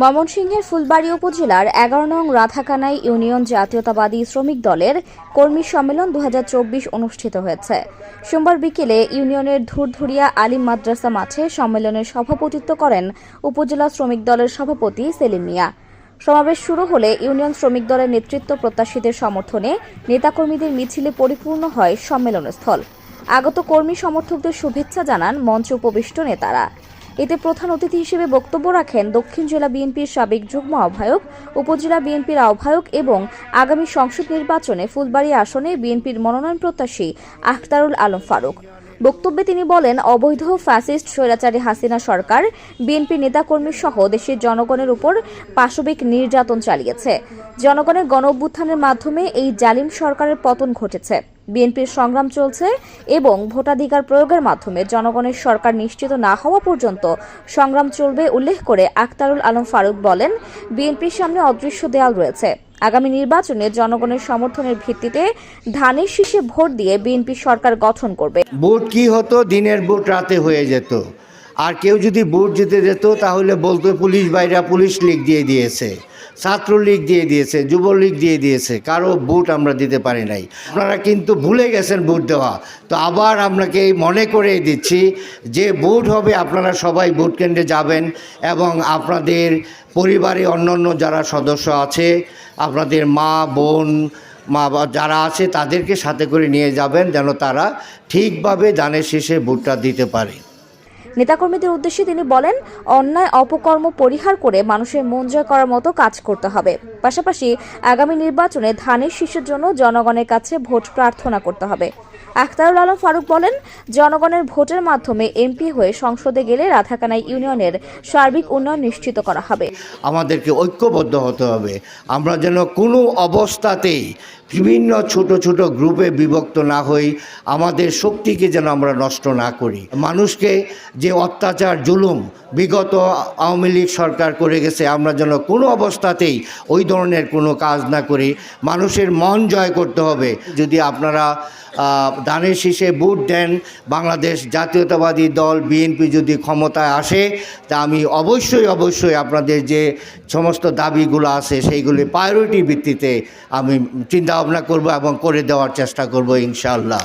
ময়মনসিংহের ফুলবাড়ী উপজেলার এগারো নং রাধাকানাই ইউনিয়ন জাতীয়তাবাদী শ্রমিক দলের কর্মী সম্মেলন দুহাজার চব্বিশ অনুষ্ঠিত হয়েছে। সোমবার বিকেলে ইউনিয়নের ধুরধুরিয়া আলিম মাদ্রাসা মাঠে সম্মেলনের সভাপতিত্ব করেন উপজেলা শ্রমিক দলের সভাপতি সেলিম মিয়া। সমাবেশ শুরু হলে ইউনিয়ন শ্রমিক দলের নেতৃত্ব প্রত্যাশীদের সমর্থনে নেতাকর্মীদের মিছিলে পরিপূর্ণ হয় সম্মেলনস্থল। আগত কর্মী সমর্থকদের শুভেচ্ছা জানান মঞ্চ উপবিষ্ট নেতারা। এতে প্রধান অতিথি হিসেবে বক্তব্য রাখেন দক্ষিণ জেলা বিএনপির সাবেক যুগ্ম আহ্বায়ক, উপজেলা বিএনপির আহ্বায়ক এবং আগামী সংসদ নির্বাচনে ফুলবাড়ী আসনে বিএনপির মনোনয়ন প্রত্যাশী আখতারুল আলম ফারুক। বক্তব্যে তিনি বলেন, অবৈধ ফ্যাসিস্ট স্বৈরাচারী হাসিনা সরকার বিএনপি নেতাকর্মী সহ দেশের জনগণের উপর পাশবিক নির্যাতন চালিয়েছে। জনগণের গণ অভ্যুত্থানের মাধ্যমে এই জালিম সরকারের পতন ঘটেছে। বিএনপির সংগ্রাম চলছে এবং ভোটাধিকার প্রয়োগের মাধ্যমে জনগণের সরকার নিশ্চিত না হওয়া পর্যন্ত সংগ্রাম চলবে উল্লেখ করে আক্তারুল আলম ফারুক বলেন, বিএনপির সামনে অদৃশ্য দেয়াল রয়েছে। আগামী নির্বাচনে জনগণের সমর্থনের ভিত্তিতে ধানের শীষে ভোট দিয়ে বিএনপি সরকার গঠন করবে। ভোট কি হতো? দিনের ভোট রাতে হয়ে যেত। আর কেউ যদি ভোট জিতে যেত, তাহলে বলতো পুলিশ বাইরা পুলিশ লীগ দিয়ে দিয়েছে, ছাত্রলীগ দিয়ে দিয়েছে, যুবলীগ দিয়ে দিয়েছে, কারও ভোট আমরা দিতে পারি নাই। আপনারা কিন্তু ভুলে গেছেন ভোট দেওয়া। তো আবার আপনাকে মনে করে দিচ্ছি, যে ভোট হবে আপনারা সবাই ভোট কেন্দ্রে যাবেন এবং আপনাদের পরিবারে অন্যান্য যারা সদস্য আছে, আপনাদের মা, বোন, মা যারা আছে, তাদেরকে সাথে করে নিয়ে যাবেন যেন তারা ঠিকভাবে দানের শেষে ভোটটা দিতে পারে। নেতাকর্মীদের উদ্দেশ্যে তিনি বলেন, অন্যায় অপকর্ম পরিহার করে মানুষের মন জয় করার মতো কাজ করতে হবে। পাশাপাশি আগামী নির্বাচনে ধানের শীষের জন্য জনগণের কাছে ভোট প্রার্থনা করতে হবে। আখতারুল আলম ফারুক বলেন, জনগণের ভোটের মাধ্যমে এমপি হয়ে সংসদে গেলে রাধাকানাই ইউনিয়নের সার্বিক উন্নয়ন নিশ্চিত করা হবে। আমাদেরকে ঐক্যবদ্ধ হতে হবে। আমরা যেন কোনো অবস্থাতেই বিভিন্ন ছোট ছোট গ্রুপে বিভক্ত না হই, আমাদের শক্তিকে যেন আমরা নষ্ট না করি। মানুষকে যে অত্যাচার, জুলুম বিগত আওয়ামী লীগ সরকার করে গেছে, আমরা যেন কোনো অবস্থাতেই ওই ধরনের কোনো কাজ না করি। মানুষের মন জয় করতে হবে। যদি আপনারা দানের শীষে ভোট দেন, বাংলাদেশ জাতীয়তাবাদী দল, বিএনপি যদি ক্ষমতায় আসে, তা আমি অবশ্যই অবশ্যই আপনাদের যে সমস্ত দাবিগুলো আছে, সেইগুলি প্রায়োরিটি ভিত্তিতে আমি চিন্তা ভাবনা করব এবং করে দেওয়ার চেষ্টা করব, ইনশাআল্লাহ।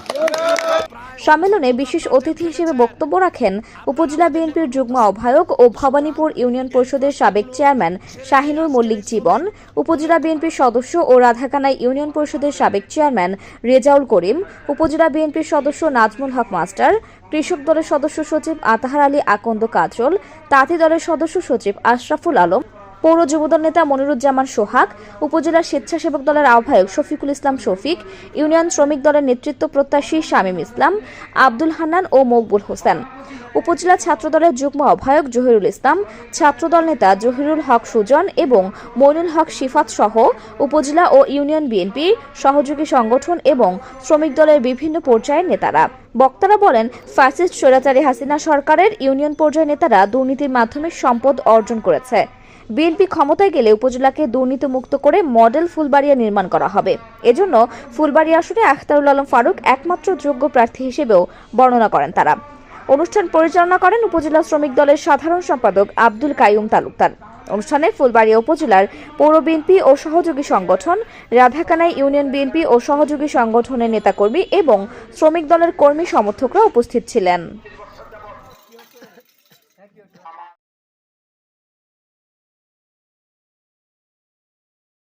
সম্মেলনে বিশেষ অতিথি হিসেবে বক্তব্য রাখেন উপজেলা বিএনপির যুগ্ম আহ্বায়ক ও ভবানীপুর ইউনিয়ন পরিষদের সাবেক চেয়ারম্যান শাহিনুর মল্লিক জীবন, উপজেলা বিএনপির সদস্য ও রাধাকানাই ইউনিয়ন পরিষদের সাবেক চেয়ারম্যান রেজাউল করিম, উপজেলা বিএনপির সদস্য নাজমুল হক মাস্টার, কৃষক দলের সদস্য সচিব আতাহার আলী আকন্দ কাজল, তাঁতি দলের সদস্য সচিব আশরাফুল আলম পৌর যুবদল নেতা মনিরুজ্জামান সোহাগ, উপজেলা স্বেচ্ছাসেবক দলের আহ্বায়ক শফিকুল ইসলাম শফিক, ইউনিয়ন শ্রমিক দলের নেতৃত্ব প্রত্যাশী শামীম ইসলাম, আব্দুল হান্নান ও মকবুল হোসেন। উপজেলা ছাত্রদলের যুগ্ম আহ্বায়ক জহিরুল ইসলাম, ছাত্রদল নেতা জহিরুল হক সুজন এবং মইনুল হক শিফাত সহ উপজেলা ও ইউনিয়ন বিএনপি, সহযোগী সংগঠন এবং শ্রমিক দলের বিভিন্ন পর্যায়ের নেতারা। বক্তারা বলেন, ফ্যাসিস্ট স্বৈরাচারী হাসিনা সরকারের ইউনিয়ন পর্যায়ের নেতারা দুর্নীতির মাধ্যমে সম্পদ অর্জন করেছে। বিএনপি ক্ষমতায় গেলে উপজেলাকে দুর্নীতিমুক্ত করে মডেল ফুলবাড়িয়া নির্মাণ করা হবে। এজন্য ফুলবাড়ি আসনে আখতারুল আলম ফারুক একমাত্র যোগ্য প্রার্থী হিসেবেও বর্ণনা করেন তারা। অনুষ্ঠান পরিচালনা করেন উপজেলা শ্রমিক দলের সাধারণ সম্পাদক আব্দুল কাইয়ুম তালুকদার। অনুষ্ঠানে ফুলবাড়িয়া উপজেলার পৌর বিএনপি ও সহযোগী সংগঠন, রাধাকানাই ইউনিয়ন বিএনপি ও সহযোগী সংগঠনের নেতাকর্মী এবং শ্রমিক দলের কর্মী সমর্থকরা উপস্থিত ছিলেন।